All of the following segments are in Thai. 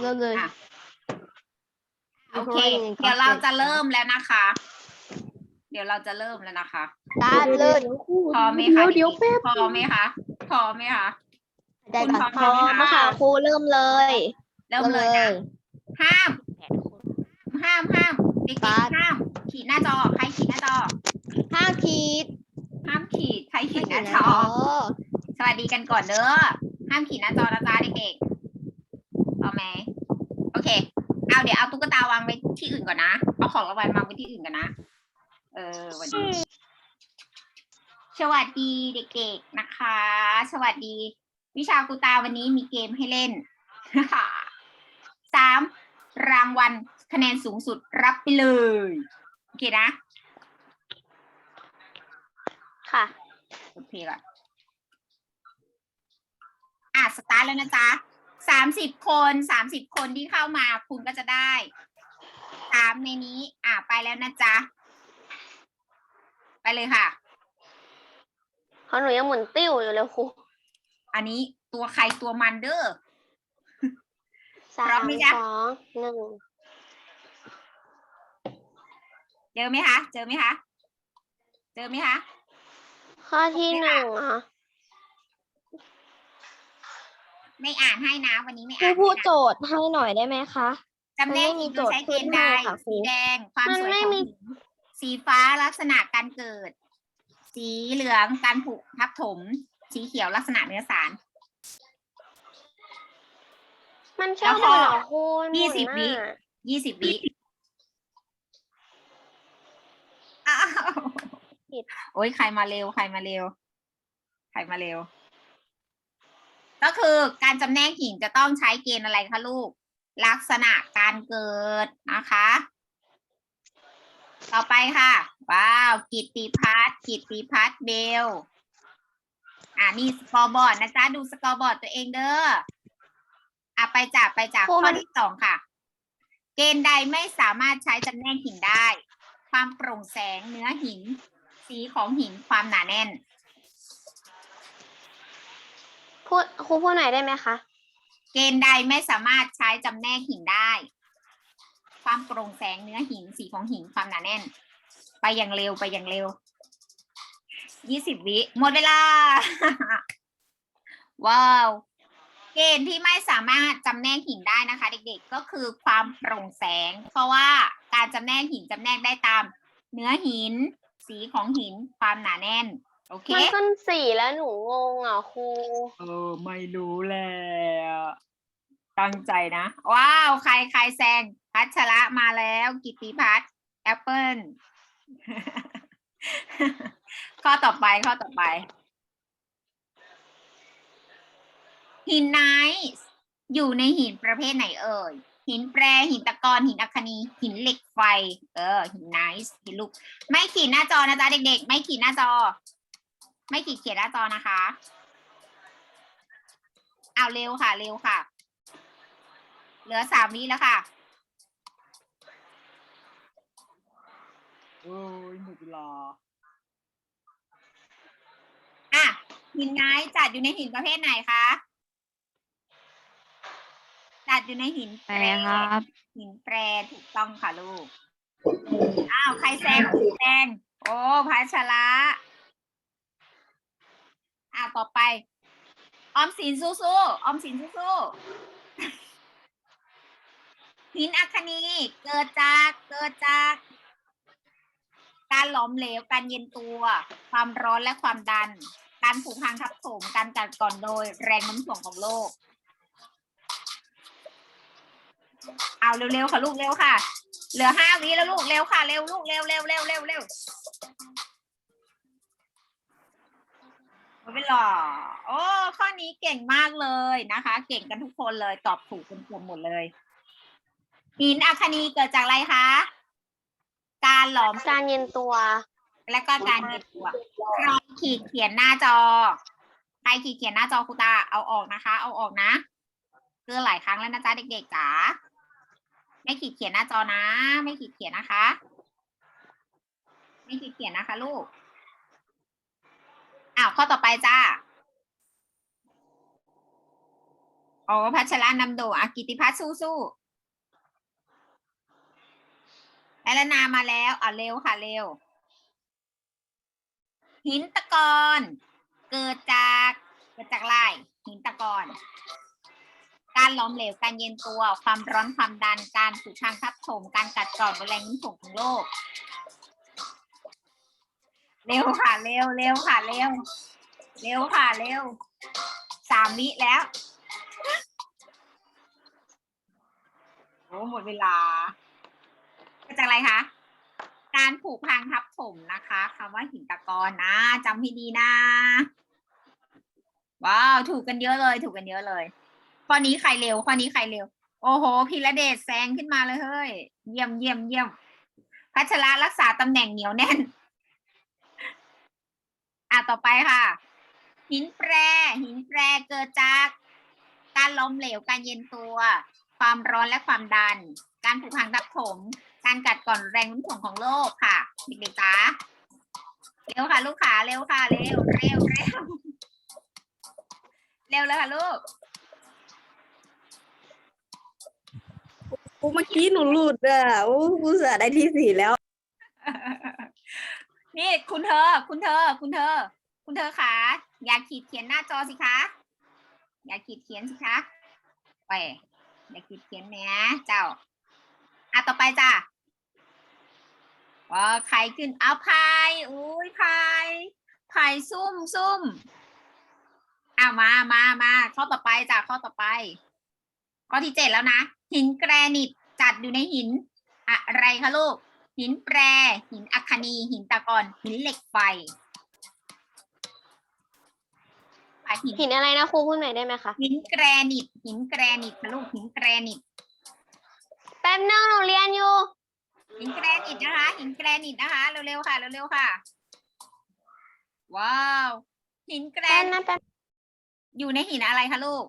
เริ่มเลย อะ โอเค เดี๋ยวเราจะเริ่มแล้วนะคะ เดี๋ยวเราจะเริ่มแล้วนะคะ ตาร์ทเลยพอไหมคะเดี๋ยวพอไหมคะ พอไหมคะ ได้คุณก่อนพร้อมไหมคะครูเริ่มเลยเริ่มเลยนะห้าม ห้ามห้ามเด็กปาดๆห้าม ขีดหน้าจอ ใครขีดหน้าจอ ห้าขีด ห้ามขีด ใครขีดหน้าจอ๋ออสวัสดีกันก่อนเด้อ ห้ามขีดหน้าจอนะจ๊ะเด็กๆ เอาไหมโอเค เอาเดี๋ยวเอาตุ๊กตาวางไว้ที่อื่นก่อนนะ เอาของรางวัลวางไว้ที่อื่นก่อนนะ เออวันนี้สวัสดีเด็กๆนะคะ สวัสดี วิชากูตาวันนี้มีเกมให้เล่นสามรางวัลคะแนนสูงสุดรับไปเลยโอเคนะ ค่ะโอเคก่อนอะ สตาร์ทแล้วนะจ๊ะ สามสิบคนสามสิบคนที่เข้ามาคุณก็จะได้สามในนี้ อะไปแล้วนะจ๊ะ ไปเลยค่ะเพราะหนูยังหมุนติ้วอยู่เลยครูอันนี้ตัวใครตัวมันเด้อสาพร้อมมไหมจ๊ะสองหนึ่งเจอไหมคะ เจอไหมคะ เจอไหมคะ ข้อที่หนึ่งอะ ไม่อ่านให้นะวันนี้ไม่ครูอ่านพูดให้โจนะทย์ให้หน่อยได้ไหมคะ จำแนกมันไม่มีหินโดยใช้เกณฑ์ใดโจทย์ขึ้นให้ค่ะครู สีแดงความมันสวยไม่ของมีหินสีฟ้าลักษณะการเกิด สีเหลืองการผุทับถม สีเขียวลักษณะเนื้อสาร มันชอบแล้วหก็มุนเหรอครูหมุนยี่สิบวิน่ะยี่สิบวิอ้าวโอ้ยใครมาเร็ว ใครมาเร็ว ใครมาเร็ว ก็คือการจำแนกหินจะต้องใช้เกณฑ์อะไรคะลูก ลักษณะการเกิดนะคะ ต่อไปค่ะ ว้าว กิตติพัฒน์กิตติพัฒน์เบล อ่านี่สกอร์บอร์ดนะจ๊ะ ดูสกอร์บอร์ดตัวเองเด้ออะไปจากไปจากครูข้มัอน ที่สองค่ะ เกณฑ์ใดไม่สามารถใช้จำแนกหินได้ ความโปร่งแสงเนื้อหิน สีของหินความหนาแน่น พูดครูพูดหน่อยได้ไหมคะ เกณฑ์ใดไม่สามารถใช้จำแนกหินได้ ความโปร่งแสงเนื้อหินสีของหินความหนาแน่น ไปอย่างเร็วไปอย่างเร็วยี่สิบวิหมดเวลา ว้าว เกณฑ์ที่ไม่สามารถจำแนกหินได้นะคะ เด็กๆ ก็คือความโปร่งแสง เพราะว่าการจำแนกหินจำแนกได้ตาม เนื้อหิน สีของหิน ความหนาแน่น โอเค มันขึ้นสี่แล้วหนูงงอะครู เออ ไม่รู้แล้วตั้งใจนะ ว้าว ใครใครแซง พัชระมาแล้ว กิตติพัฒน์แอปเปิล ข้อต่อไปข้อต่อไป หินไนท์อยู่ในหินประเภทไหนเอ่ย หินแปรหินตะกอนหินอัคนีหินเหล็กไฟ เออ หินไนท์หินลูก ไม่ขีดหน้าจอนะจ๊ะเด็กๆ ไม่ขีดหน้าจอ ไม่ขีดเขียนหน้าจอนะคะเอาเร็วค่ะ เร็วค่ะ เหลือสามวิแล้วค่ะโอ้ยหมดเวลาอะหินไม้จัดอยู่ในหินประเภทไหนคะจัดอยู่ในหินแปรครับ หินแปรถูกต้องค่ะลูก อ้าว ใครแซงใครแซงโอ้พัชระอะ ต่อไป ออมสินสู้ๆออมสินสู้ๆหินอัคนีเกิดจากเกิดจาก การหลอมเหลวการเย็นตัว ความร้อนและความดัน การผูกพังทับถมการกัดก่อนโดยแรงโน้ำถ่วงของโลก เอาเร็วๆค่ะลูกเร็วค่ะ เหลือห้าวิแล้วลูกเร็วค่ะเร็วลูกเร็วเร็วเร็วเร็วเร็ว ไม่เป็นหรอโอ้ข้อนี้เก่งมากเลยนะคะ เก่งกันทุกคนเลยตอบถูกกันเกือบหมดเลยหินอัคนีเกิดจากอะไรคะ การหลอมการเย็นตัว และก็การเย็นตัวใครขีดเขียนหน้าจอใครขีดเขียนหน้าจอครูตาเอาออกนะคะ เอาออกนะเกินหลายครั้งแล้วนะจ๊ะเด็กๆจ๋าไม่ขีดเขียนหน้าจอนะ ไม่ขีดเขียนนะคะ ไม่ขีดเขียนนะคะ ลูก อ้าวข้อต่อไปจ้าอ๋อพัชรานำโดอะกิติพัฒน์สู้สู้แอลนามาแล้วอะเร็วค่ะเร็ว หินตะกอนเกิดจากเกิดจากอะไรหินตะกอนการล้อมเหลวการเย็นตัว ความร้อนความดันการสูทางทับถมการกัดกร่อนแรงโน้มถ่วงของโลก เร็วค่ะเร็วเร็วค่ะเร็วเร็วค่ะเร็วสามวิแล้วโอ้หมดเวลาเกิดจากอะไรคะการผูกพังทับถมนะคะคำว่าหินตะกอนนะจำให้ดีนะว้าวถูกกันเยอะเลย ถูกกันเยอะเลยข้อนี้ใครเร็วข้อนี้ใครเร็ว โอ้โหพิระเดชแซงขึ้นมาเลยเฮ้ยเยี่ยมเยี่ยมเยี่ยมพัชระรักษาตำแหน่งเหนียวแน่นอะ ต่อไปค่ะ หินแปร หินแปรเกิดจากการล้มเหลวการเย็นตัว ความร้อนและความดัน การผูกพังทับถม การกัดก่อนแรงโน้มถ่วงของโลกค่ะเด็กๆจ้าเร็วค่ะ ลูกขาเร็วค่ะ เร็วเร็วเร็วเร็วเลยค่ะลูกโอ้เมื่อกี้หนูหลุดอะโอ้กูเสือได้ที่สี่แล้ว นี่คุณเธอ คุณเธอ คุณเธอ คุณเธอขาอย่าขีดเขียนหน้าจอสิคะอย่าขีดเขียนสิคะไปอย่าขีดเขียนแหนะเจ้าอะต่อไปจ้ะว่าใครขึ้นเอาพายอุ้ยพายพายซุ่มซุ่มอะมามามาข้อต่อไปจ้ะข้อต่อไป ข้อที่เจ็ดแล้วนะ หินแกรนิตจัดอยู่ในหิน อะไรคะลูก หินแปร หินอัคคนี หินตะกอน หินเหล็กไฟอะหินหินอะไรนะครูพูดหน่อยได้ไหมคะ หินแกรนิต หินแกรนิตนะลูกหินแกรนิต แป๊บนึงหนูเรียนอยู่ หินแกรนิตนะคะ หินแกรนิตนะคะ เร็วๆค่ะ เร็วๆค่ะ ว้าว หินแกรแป๊บนิตนะแป๊บ อยู่ในหินอะไรคะลูก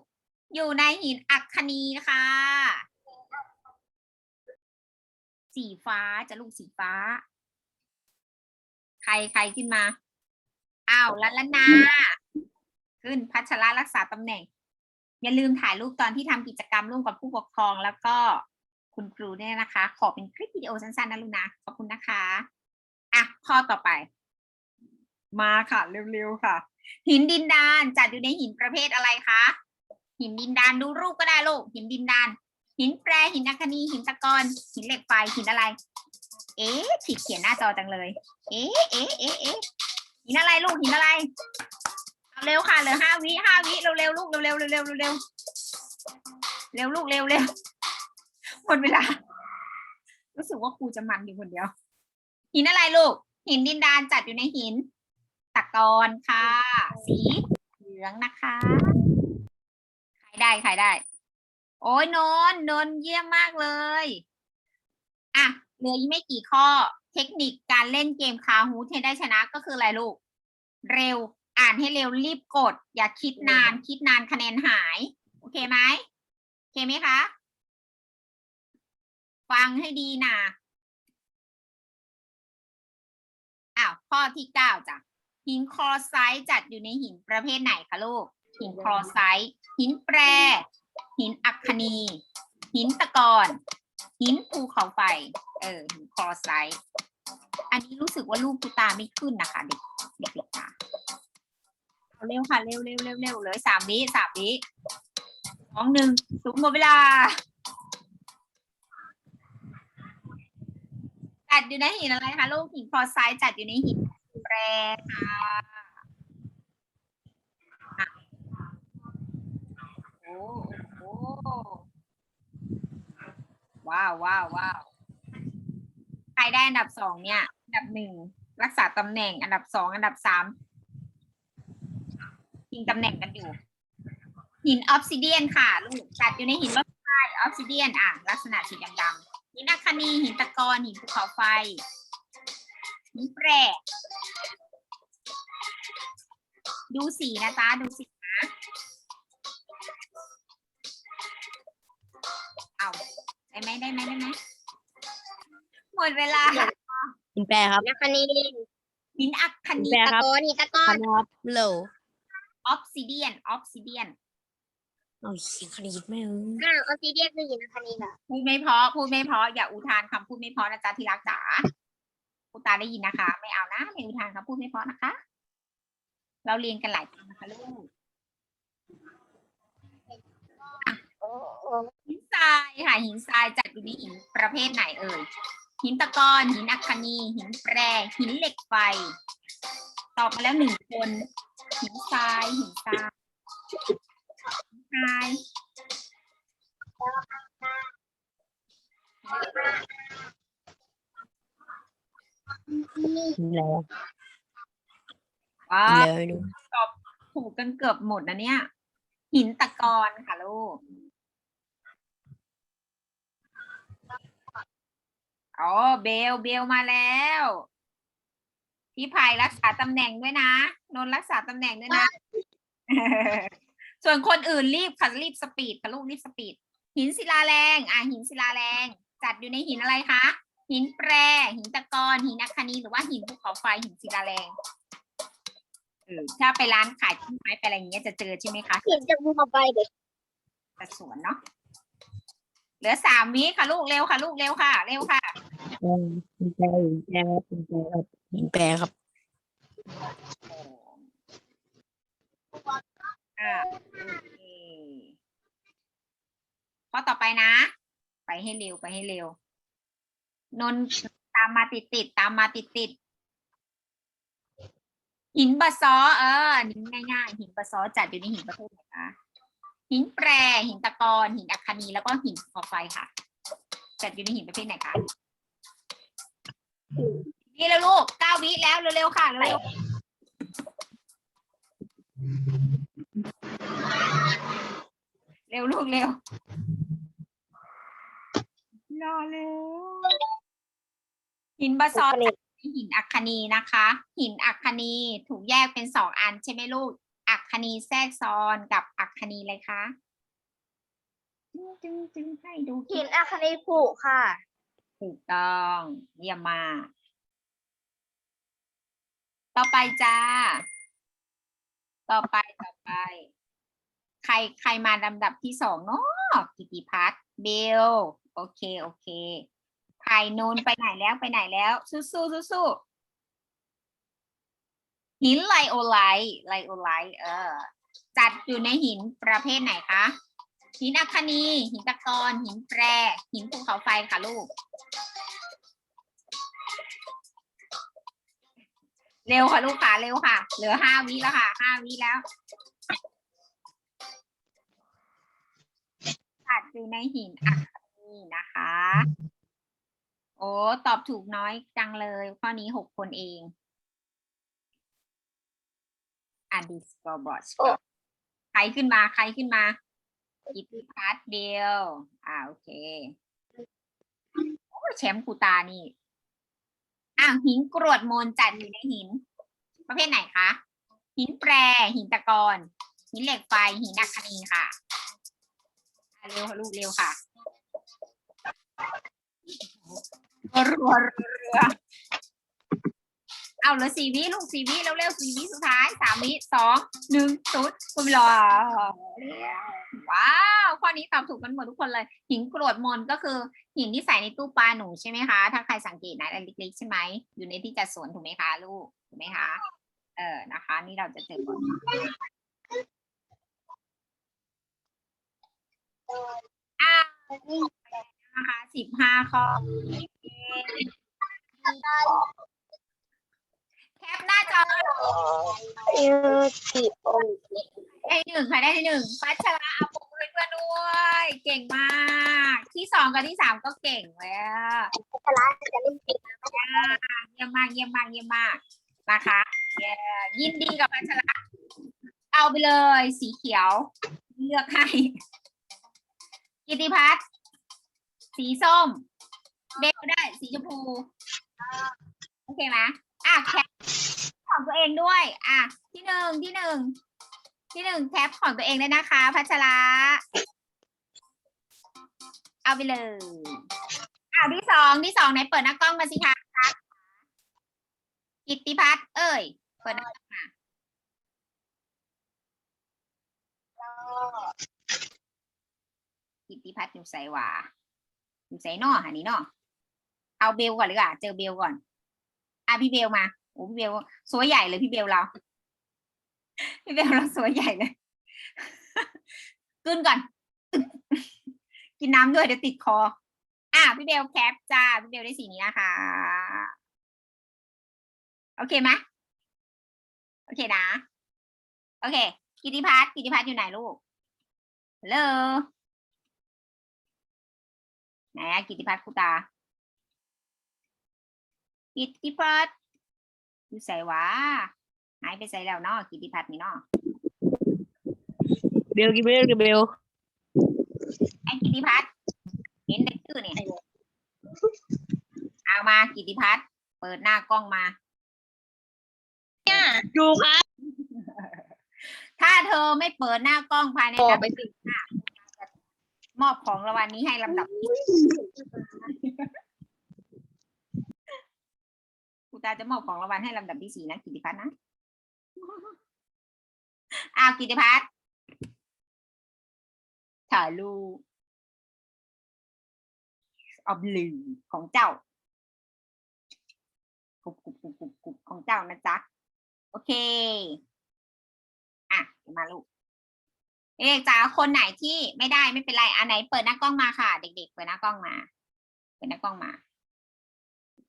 อยู่ในหินอัคคนีค่ะ สีฟ้าจะลูกสีฟ้า ใครใครขึ้นมาอ้าวลัลนา ขึ้นพัชระรักษาตำแหน่ง อย่าลืมถ่ายรูปตอนที่ทำกิจกรรมร่วมกับผู้ปกครอง แล้วก็คุณครูเนี่ยนะคะ ขอเป็นคลิปวิดีโอสั้นๆนะลูกนะขอบคุณนะคะอะข้อต่อไป มาค่ะเร็วๆค่ะ หินดินดานจัดอยู่ในหินประเภทอะไรคะหินดินดานดูรูปก็ได้ลูกหินดินดาน หินแปรหินอัคคนีหินตะกอนหินเหล็กไฟหินอะไร เอ๊ะผิดเขียนหน้าจอจังเลย เอ๊ะเอ๊ะเอ๊ะเอ๊ะหินอะไรลูกหินอะไรเอาเร็วค่ะเหลือห้าวิห้าวิเร็วเร็วลูกเร็วเร็วเร็วเร็วเร็วเร็วเร็วลูกเร็วเร็วหมดเวลา รู้สึกว่าครูจะมันอยู่คนเดียว หินอะไรลูก หินดินดานจัดอยู่ในหินตะกอนค่ะ สีเหลืองนะคะขายได้ขายได้ โอ้ยนนท์นนท์เยี่ยมมากเลย อะเหลืออีกไม่กี่ข้อ เทคนิคการเล่นเกมคาฮูให้ได้ชนะก็คืออะไรลูก เร็ว อ่านให้เร็วรีบกด อย่าคิดนาน คิดนานคะแนนหาย โอเคไหมโอเคไหมคะ ฟังให้ดีนะอ้าวข้อที่เก้าจ้ะหินคลอไซต์จัดอยู่ในหินประเภทไหนคะลูก หินคลอไซต์หินแปร หินอัคคนีหินตะกอนหินภูเขาไฟ เออหินคลอไซต์อันนี้รู้สึกว่าลูกกูตาไม่ขึ้นนะคะเด็กเด็กๆจ้ะเอาเร็วค่ะเร็วเร็วเร็วเร็วเลยสามวิสามวิสองหนึ่งสูงหมดเวลาจัดอยู่ในหินอะไรคะลูกหินคลอไซต์จัดอยู่ในหินแปรค่ะโอ้โห ว้าวว้าวว้าวใครได้อันดับสองเนี่ยอันดับหนึ่งรักษาตำแหน่ง อันดับสองอันดับสามชิงตำแหน่งกันอยู่ หินออฟซิเดียนค่ะลูกจัดอยู่ในหินรถไฟออฟซิเดียนอะ ลักษณะสีดำๆหินอัคคนีหินตะกอนหินภูเขาไฟหินแปรดูสีนะจ๊ะดูสีนะเอา ได้ไหมได้ไหมได้ไหมหมดเวลาหินแปรครับ นักคณีหินอัคคนีแปรตะครับ โกนหินตะกอพันนครับโลออฟซิเดียนออฟซิเดียนเอาเขียนคณิตไม่เอออ้าวออสเตรเลียคือหินคณีเหรอพูดไม่เพราะพูดไม่เพราะอย่าอุทานคำพูดไม่เพราะนะจ๊ะที่รักจ๋าคุณตาได้ยินนะคะ ไม่เอานะไม่อุทานคำพูดไม่เพราะนะคะ เราเรียนกันหลายครั้งนะคะลูก โอ้โอ้ หินทรายค่ะหินทรายจัดอยู่ในหินประเภทไหนเอ่ยหินตะกอนหินอัคคนีหินแปรหินเหล็กไฟ ตอบมาแล้วหนึ่งคน หินทรายหินทรายหินทรายแล้วว้าแล้วดูถูกกันเกือบหมดนะเนี่ย หินตะกอนค่ะลูก อ๋อเบลเบลมาแล้วพี่ภัยรักษาตำแหน่งด้วยนะนนท์รักษาตำแหน่งด้วยนะ ส่วนคนอื่นรีบค่ะรีบสปีดค่ะลูกรีบสปีด หินศิลาแรง อะหินศิลาแรง จัดอยู่ในหินอะไรคะหินแปร หินตะกอนหินอัคคนีหรือว่าหินภูเขาไฟหินศิลาแรงเออถ้าไปร้านขายต้นไม้ไปอะไรอย่างเงี้ยจะเจอใช่ไหมคะหินจากภูเขาไฟเด็กแต่สวนเนาะ เหลือสามวิค่ะลูกเร็วค่ะ ลูกเร็วค่ะ เร็วค่ะอืมหินแปรหินแปรครับหินแปรครับหินแปรครับอ่าโอเคข้อต่อไปนะ ไปให้เร็วไปให้เร็ว นนท์ตามมาติดติดๆตามมาติดติดๆหินบะซอเอออันนี้ง่ายๆหินบะซอจัดอยู่ในหินประเภทไหนคะ หินแปร หินตะกอนหินอัคคนีแล้วก็หินภูเขาไฟค่ะ จัดอยู่ในหินประเภทไหนคะนี่แล้วลูกเก้าวิแล้วเร็วๆค่ะเร็วๆเร็วลูกเร็วรอเร็วหินบะซอคณีหินอัคคนีนะคะ หินอัคคนีถูกแยกเป็นสองอันใช่ไหมลูก อัคคนีแทรกซ้อนกับอัคคนีอะไรคะจึงจึงจึงให้ดูคลิหิปนอาคณีผุค่ะ ถูกต้องเยี่ยมมากต่อไปจ้า ต่อไปต่อไป ใครใครมาลำดับที่สองเนาะกิติพัฒน์เบล โอเค โอเคไผ่นนท์ไปไหนแล้วไปไหนแล้ว สู้สู้สู้สู้ หินไลโอไลท์ไลโอไลท์เออ จัดอยู่ในหินประเภทไหนคะ หินอัคนี หินตะกอนหินแปร หินภูเขาไฟค่ะลูก เร็วค่ะลูกค่ะเร็วค่ะ เหลือห้าวิแล้วค่ะห้าวิแล้ว จัดอยู่ในหินอัคคนีนะคะ โอ้ ตอบถูกน้อยจังเลย ข้อนี้หกคนเอง อะดิสกอร์บอร์ดโอ้ใครขึ้นมาใครขึ้นมากิตติพัฒน์เดียวอ่าโอเคโอ้ยแชมป์คูตานี่อ้าวหินกรวดมนจัดอยู่ในหิน ประเภทไหนคะ หินแปร หินตะกอนหินเหล็กไฟ หินอัคคนีค่ะอะ เร็วค่ะลูกเร็วค่ะรัวรัวรัว เอาเหลือสี่วิลูกสี่วิเร็วๆสี่วิสุดท้ายสามวิสองหนึ่งศูนย์คุณรอว้าวข้อนี้ตอบถูกกันหมดทุกคนเลย หินกรวดมนก็คือ หินที่ใส่ในตู้ปลาหนูใช่ไหมคะถ้าใครสังเกตนะอันเล็กๆใช่ไหมอยู่ในที่จัดสวนถูกไหมคะลูกถูกไหมคะเออนะคะ นี่เราจะเจอบ่อยอะนะคะสิบห้าข้อ ปหน้าจอเออสิบองค์ได้ที่หนึ่งใครได้ที่หนึ่งพัชระอาปุเพื่อนๆด้วย เก่งมาก ที่สองกับที่สามก็เก่งแล้วพละจะเล่นผิดเยี่ยมมากเยี่ยมมากเยี่ยมมากนะคะเย้ยินดีกับพัชระเอาไปเลยสีเขียว เลือกให้กิติพัฒน์สีส้ม เบลได้ สีชมพู โอเคไหม อะแคปของตัวเองด้วย อะ ที่หนึ่งที่หนึ่งที่หนึ่งแคปของตัวเองด้วยนะคะ พัชระเอาไปเลยอะที่สองที่สองไหนเปิดหน้ากล้องมาสิคะกิติพัฒน์เอ้ยเปิดหน้ากล้องมากิติพัฒน์อยู่ใส่วาอยู่ใส่นอหันนี้นอเอาเบลก่อนเลยอะเจอเบลก่อน อะพี่เบลมาโอ้พี่เบลสวยใหญ่เลยพี่เบลเราพี่เบลเราสวยใหญ่เลยกินก่อน กินน้ำด้วยเดี๋ยวติดคอ อะพี่เบลแคปจ้าพี่เบลได้สีนี้นะคะ โอเคไหมโอเคนะ โอเค กิติพัฒน์กิติพัฒน์อยู่ไหนลูกฮัลโหลไหนอะกิติพัฒน์คุตา กิติพัฒน์อยู่ใส่วะหายไปใส่แล้วเนาะกิติพัฒน์นี่เนาะเบลกี่เบลกี่เบลไอ้กิติพัฒน์เห็นแต่ชื่อเนี่ยเอามากิติพัฒน์เปิดหน้ากล้องมาดูครับถ้าเธอไม่เปิดหน้ากล้องภายในต่อนับไปสิมอบของรางวัลนี้ให้ลำดับที่ค รูตาจะมอบของรางวัลให้ลำดับที่สี่นะกิติพัฒน์นะอ้าวกิติพัฒน์ถ่ายรูปออบลือของเจ้ากุบกุบกุบกุบกุบของเจ้านะจ๊ะ โอเค อะมาลูกเด็กจ๋าคนไหนที่ไม่ได้ไม่เป็นไรอันไหนเปิดหน้ากล้องมาค่ะ เด็ก ๆ เปิดหน้ากล้องมา เปิดหน้ากล้องมา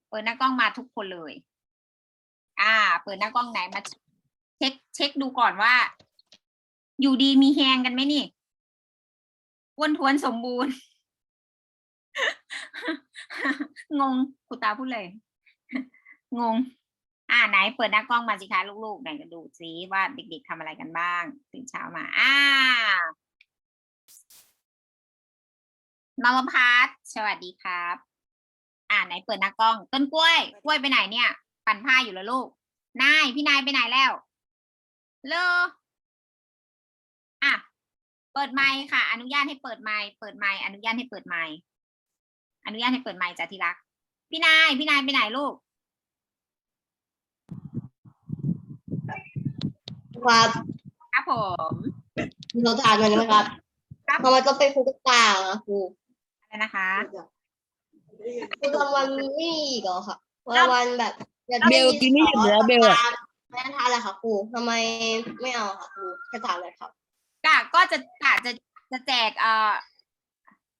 เปิดหน้ากล้องมาทุกคนเลย อ่า เปิดหน้ากล้องไหนมาเช็คเช็คดูก่อนว่า อยู่ดีมีแฮงกันไหมนี่อ้วนท้วนสมบูรณ์ งงครูตาพูดเลย งง อ่าไหนเปิดหน้ากล้องมาสิคะลูกๆไหนก็ดูซิว่าเด็ก ๆทำอะไรกันบ้างตื่นเช้ามา อ่านรพัฒสวัสดีครับ อ่าไหนเปิดหน้ากล้อง ต้นกล้วย กล้วยไปไหนเนี่ย ปั่นผ้าอยู่แล้วลูก นาย พี่นายไปไหนแล้ว เลออะ เปิดไมค์ค่ะ อนุญาตให้เปิดไมค์ เปิดไมค์อนุญาตให้เปิดไมค์ อนุญาตให้เปิดไมค์จ้ะที่รัก พี่นาย พี่นายไปไหนลูก ครับครับผม เราถามหน่อยได้ไหมครับครับ ทำไมต้องเป็นครูกระตายอะครูอะไรนะคะ ครู รางวัลไม่มีอีกเหรอค่ะรางวัลแบบอยากเบลกินไม่หยุดเลยนะเบลอะไม่ได้ทานเลยค่ะครูทำไมไม่เอาค่ะครูกระถามเลยครับกะก็จะกะจะจะแจกเอ่อ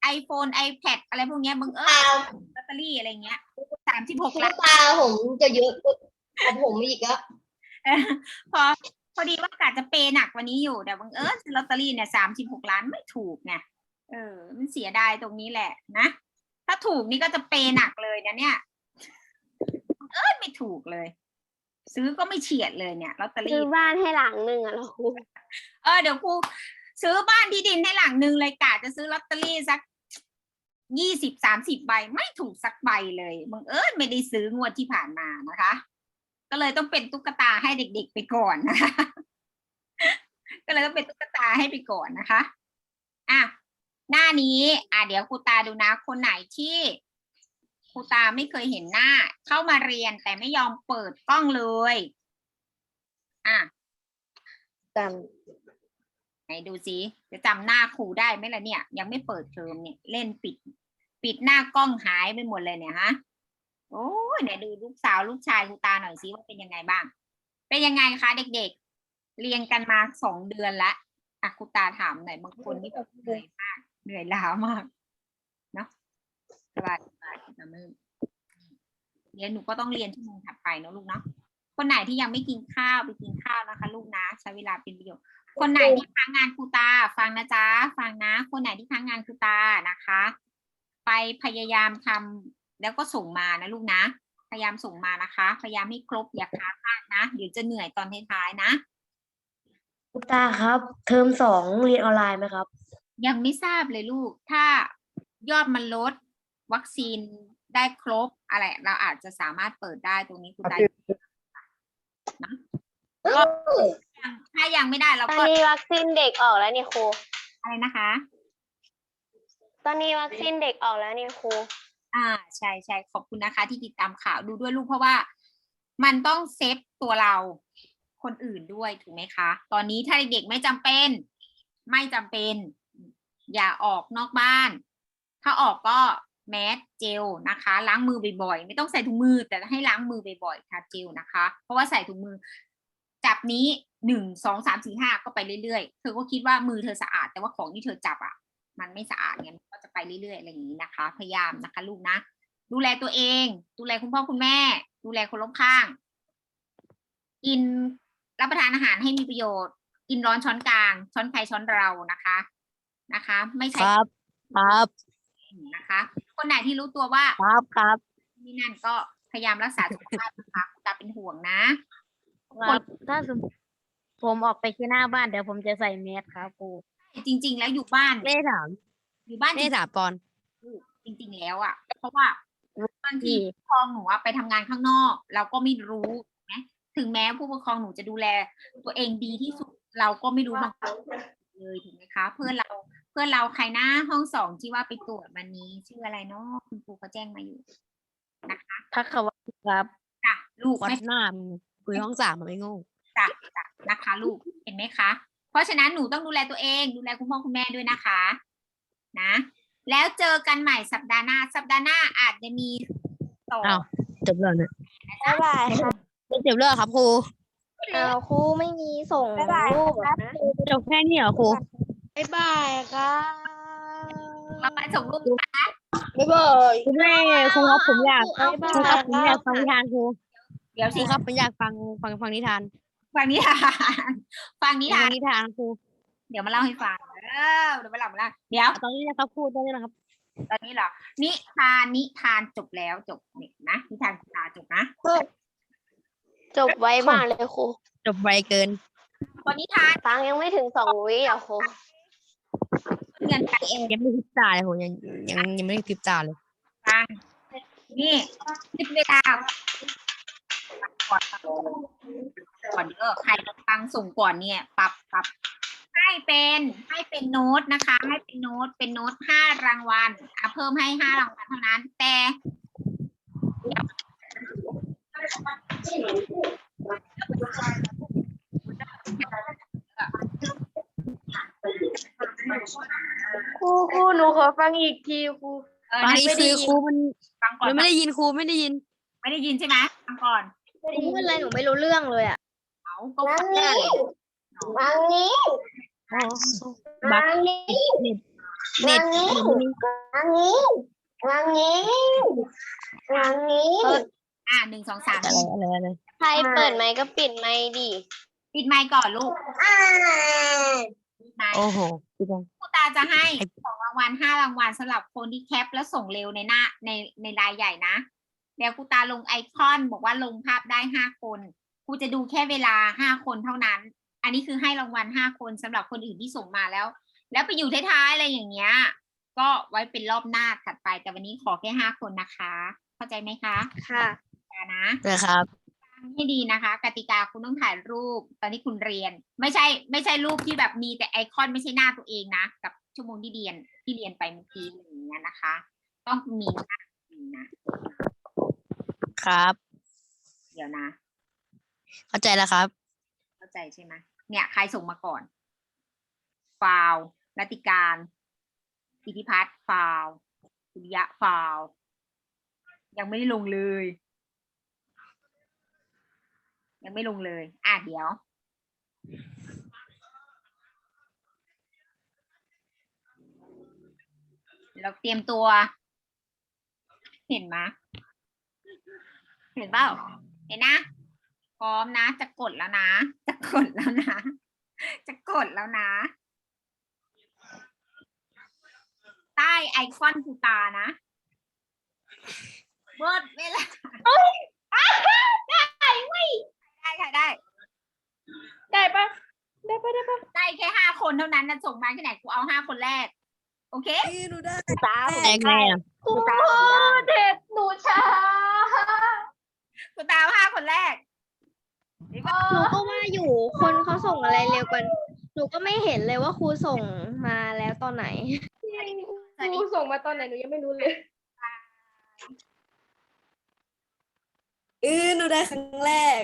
ไอโฟนไอแพดอะไรพวกเนี้ยบังเอิญตาลอตเตอรี่อะไรเงี้ยสามสิบหกครูล้านตาผมจะเยอะกว่าผมอีกอะเออพอพอดีว่ากะจะเปย์หนักกวันนี้อยู่แต่บังเอิญลอตเตอรี่เนี่ยสามสิบหกล้านไม่ถูกไงเออ มันเสียดายตรงนี้แหละนะ ถ้าถูกนี่ก็จะเปย์หนักเลยนะเนี่ยบังเอิญไม่ถูกเลย ซื้อก็ไม่เฉียดเลยเนี่ยลอตเตอซื้รี่อบ้านให้หลังหนึ่งอะเหรอครูเออเดี๋ยวครูซื้อบ้านที่ดินให้หลังหนึ่งเลยกะจะซื้อลอตเตอรี่สักยี่สิบสามสิบใบไม่ถูกสักใบเลยบังเอิญไม่ได้ซื้องวดที่ผ่านมานะคะ ก็เลยต้องเป็นตุ๊กตาให้เด็ก ๆ ไปก่อนนะคะก็เลยต้องเป็นตุ๊กตาให้ไปก่อนนะคะอะ หน้านี้ อะเดี๋ยวครูตาดูนะ คนไหนที่ครูตาไม่เคยเห็นหน้า เข้ามาเรียนแต่ไม่ยอมเปิดกล้องเลย อะกันไหนดูสิจะจำหน้าครูได้ไหมล่ะเนี่ย ยังไม่เปิดเทอมเนี่ยเล่นปิด ปิดหน้ากล้องหายไปหมดเลยเนี่ยฮะโอ้ยไหนดูลูกสาวลูกชายครูตาหน่อยสิว่าเป็นยังไงบ้าง เป็นยังไงคะเด็กๆ เรียนกันมาสองเดือนละอะครูตาถามหน่อยบางคนนี่แบบเหนื่อยมาก เหนื่อยล้ามากเนาะสบายสบายครูตามือเดี๋ยวหนูก็ต้องเรียนชั่วโมงถัดไปเนอะลูกเนาะคนไหนที่ยังไม่กินข้าวไปกินข้าวนะคะ ลูกนะ ใช้เวลาเป็นประโยชน์คนไหนที่ค้างงานครูตา ฟังนะจ๊ะฟังนะ คนไหนที่ค้างงานครูตานะคะ ไปพยายามทำแล้วก็ส่งมานะลูกนะ พยายามส่งมานะคะ พยายามให้ครบอย่าค้างมากนะเดี๋ยวจะเหนื่อยตอนท้ายๆนะครูตาครับ เทอมสองเรียนออนไลน์ไหมครับ ยังไม่ทราบเลยลูก ถ้ายอดมันลดวัคซีนได้ครบอะไร เราอาจจะสามารถเปิดได้ตรงนี้ครูตานะก็ยังถ้ายังไม่ได้เราตอนก็นี้วัคซีนเด็กออกแล้วนี่ครู อะไรนะคะ ตอนนี้วัคซีนเด็กออกแล้วนี่ครู อ่าใช่ใช่ขอบคุณนะคะ ที่ติดตามข่าวดูด้วยลูกเพราะว่า มันต้องเซฟตัวเราคนอื่นด้วยถูกไหมคะ ตอนนี้ถ้าเด็กๆไม่จำเป็น ไม่จำเป็น อย่าออกนอกบ้าน ถ้าออกก็แมสเจลนะคะ ล้างมือบ่อยๆ ไม่ต้องใส่ถุงมือแต่ให้ล้างมือบ่อยๆ ค่ะเจลนะคะ เพราะว่าใส่ถุงมือ จับนี้หนึ่งสองสามสี่ห้าก็ไปเรื่อยๆ เธอก็คิดว่ามือเธอสะอาด แต่ว่าของที่เธอจับอะ มันไม่สะอาดไงมันก็จะไปเรื่อยๆ อะไรอย่างนี้นะคะ พยายามนะคะ ลูกนะ ดูแลตัวเอง ดูแลคุณพ่อคุณแม่ ดูแลคนรอบข้าง กินรับประทานอาหารให้มีประโยชน์ กินร้อนช้อนกลาง ช้อนใครช้อนเรานะคะ นะคะ ไม่ใช่ครับครับนะคะ คนไหนที่รู้ตัวว่าครับครับนี่นั่นก็พยายามรักษาสุขภาพนะคะคุณตาเป็นห่วงนะ ครับถ้าสมมติผมออกไปที่หน้าบ้านเดี๋ยวผมจะใส่แมสครับครูจริง ๆ แล้วอยู่บ้านไม่ได้ถามอยู่บ้านไม่ได้ถามปอนจริง ๆ แล้วอะ เพราะว่าบางทีดีผู้ปกครองหนูอะไปทำงานข้างนอก เราก็ไม่รู้ถูกไหมถึงแม้ผู้ปกครองหนูจะดูแล ตัวเองดีที่สุดเราก็ไม่รู้บางครั้งเลยถูกไหมคะ เพื่อนเรา เพื่อนเราใครนะห้องสองที่ว่าไปตรวจวันนี้ ชื่ออะไรเนาะคุณครูเขาแจ้งมาอยู่นะคะทักเขาว่าครับจ้ะลูกวัดไม่หน้ามึงคุยห้องสามมันไม่โง่จ้ะจ้ะนะคะลูกเห็นไหมคะ เพราะฉะนั้นหนูต้องดูแลตัวเองดูแลคุณพ่อคุณแม่ด้วยนะคะ นะ แล้วเจอกันใหม่สัปดาห์หน้า สัปดาห์หน้าอาจจะมีต่ออ้าวจบแล้วนะบ๊ายบายค่ะจบแล้วเหรอครับครูอ้าวครูไม่มีส่งรูปเหรอนะจบแค่นี้เหรอครูบ๊ายบายครับเราไปส่งรูปนะคะบ๊ายบายคุณแม่ครูครับผมอยากบ๊ายบายครูครับผมอยากฟังนิทานครูเดี๋ยวคสิรูครับผมอยากฟังฟังฟังนิทานฟังนิทานฟังนิทานฟังนิทานครูเดี๋ยวมาเล่าให้ฟังเออเดี๋ยวมาเล่ามาเล่าเดี๋ยวตอนนี้นะครับครูตอนนี้นะครับ ตอนนี้เหรอนิทานนิทานจบแล้วจบเนี่ยนะนิทานคุณตาจบนะจบไวมากเลยครูจบไวเกินคนนิทานตังค์ยังไม่ถึงสองวิอะครู เงินไปเองยังไม่ติดตาเลยครูยังยังยังไม่ได้ติดตาเลยฟังนี่คิดเวลาก่อนก่อนเออใครฟังส่งก่อนเนี่ยปรับปรับให้เป็นให้เป็นโน้ตนะคะ ให้เป็นโน้ตเป็นโน้ตห้ารางวัลอะเพิ่มให้ห้ารางวัลเท่านั้น แต่ ครูครูหนูขอฟังอีกทีครูเออตอนนั่นนี้ไม่ได้คือยินครูมันฟังก่อนมันไม่ได้ยินครูไม่ได้ยิน ไม่ได้ยินใช่ไหมฟังก่อนครูพูดอะไรหนูไม่รู้เรื่องเลยอะเขาก็นั่ฟังงนี้นั่งนี้บักนั่งนี้เน็ตนั่งนี้นั่งนี้นั่งนี้นั่งนี้อะหนึ่งสองสามอะไรอะไรอะไรใครเปิดไมค์ก็ปิดไมค์ดิปิดไมค์ก่อนลูกอ่า ปิดไมค์โอ้โหพี่บงครูตาจะให้สองรางวัลห้ารางวัลสำหรับคนที่แคปแล้วส่งเร็วในหน้าในในรายใหญ่นะเดี๋ยวครูตาลงไอคอนบอกว่าลงภาพได้ห้าคนครูจะดูแค่เวลาห้าคนเท่านั้น อันนี้คือให้รางวัลห้าคนสำหรับคนอื่นที่ส่งมาแล้ว แล้วไปอยู่ท้ายๆอะไรอย่างเงี้ย ก็ไว้เป็นรอบหน้าถัดไปแต่วันนี้ขอแค่ห้าคนนะคะ เข้าใจไหมคะค่ะนะ นะครับฟัง ให้ดีนะคะ กติกาคุณต้องถ่ายรูปตอนนี้คุณเรียน ไม่ใช่ไม่ใช่รูปที่แบบมีแต่ไอคอนไม่ใช่หน้าตัวเองนะ กับชั่วโมงที่เรียนที่เรียนไปเมื่อกี้อย่างเงี้ยนะคะ ต้องมีหน้าจริงนะครับ เดี๋ยวนะ เข้าใจแล้วครับ เข้าใจใช่ไหมเนี่ยใครส่งมาก่อน ฟาวรัติการอิทธิพัฒน์ฟาวสุริยะฟาว ยังไม่ได้ลงเลย ยังไม่ลงเลย อะเดี๋ยว เราเตรียมตัว เห็นไหมเห็นเปล่าเห็นนะ พร้อมนะ จะกดแล้วนะ จะกดแล้วนะ จะกดแล้วนะ ใต้ไอคอนคูตานะเบิดเวลาได้เว้ย ได้ค่ะได้ ได้ปะได้ปะได้ปะได้แค่ห้าคนเท่านั้นนะส่งมาแค่ไหนกูเอาห้าคนแรก โอเคหนูได้สามแรงไงอะครูเด็กหนูช้ากูตามห้าคนแรกหนูก็ว่าอยู่คนเขาส่งอะไรเร็วกว่าหนูก็ไม่เห็นเลยว่าครูส่งมาแล้วตอนไหนสวัสดีครูส่งมาตอนไหนหนูยังไม่รู้เลยเออหนูได้ครั้งแรก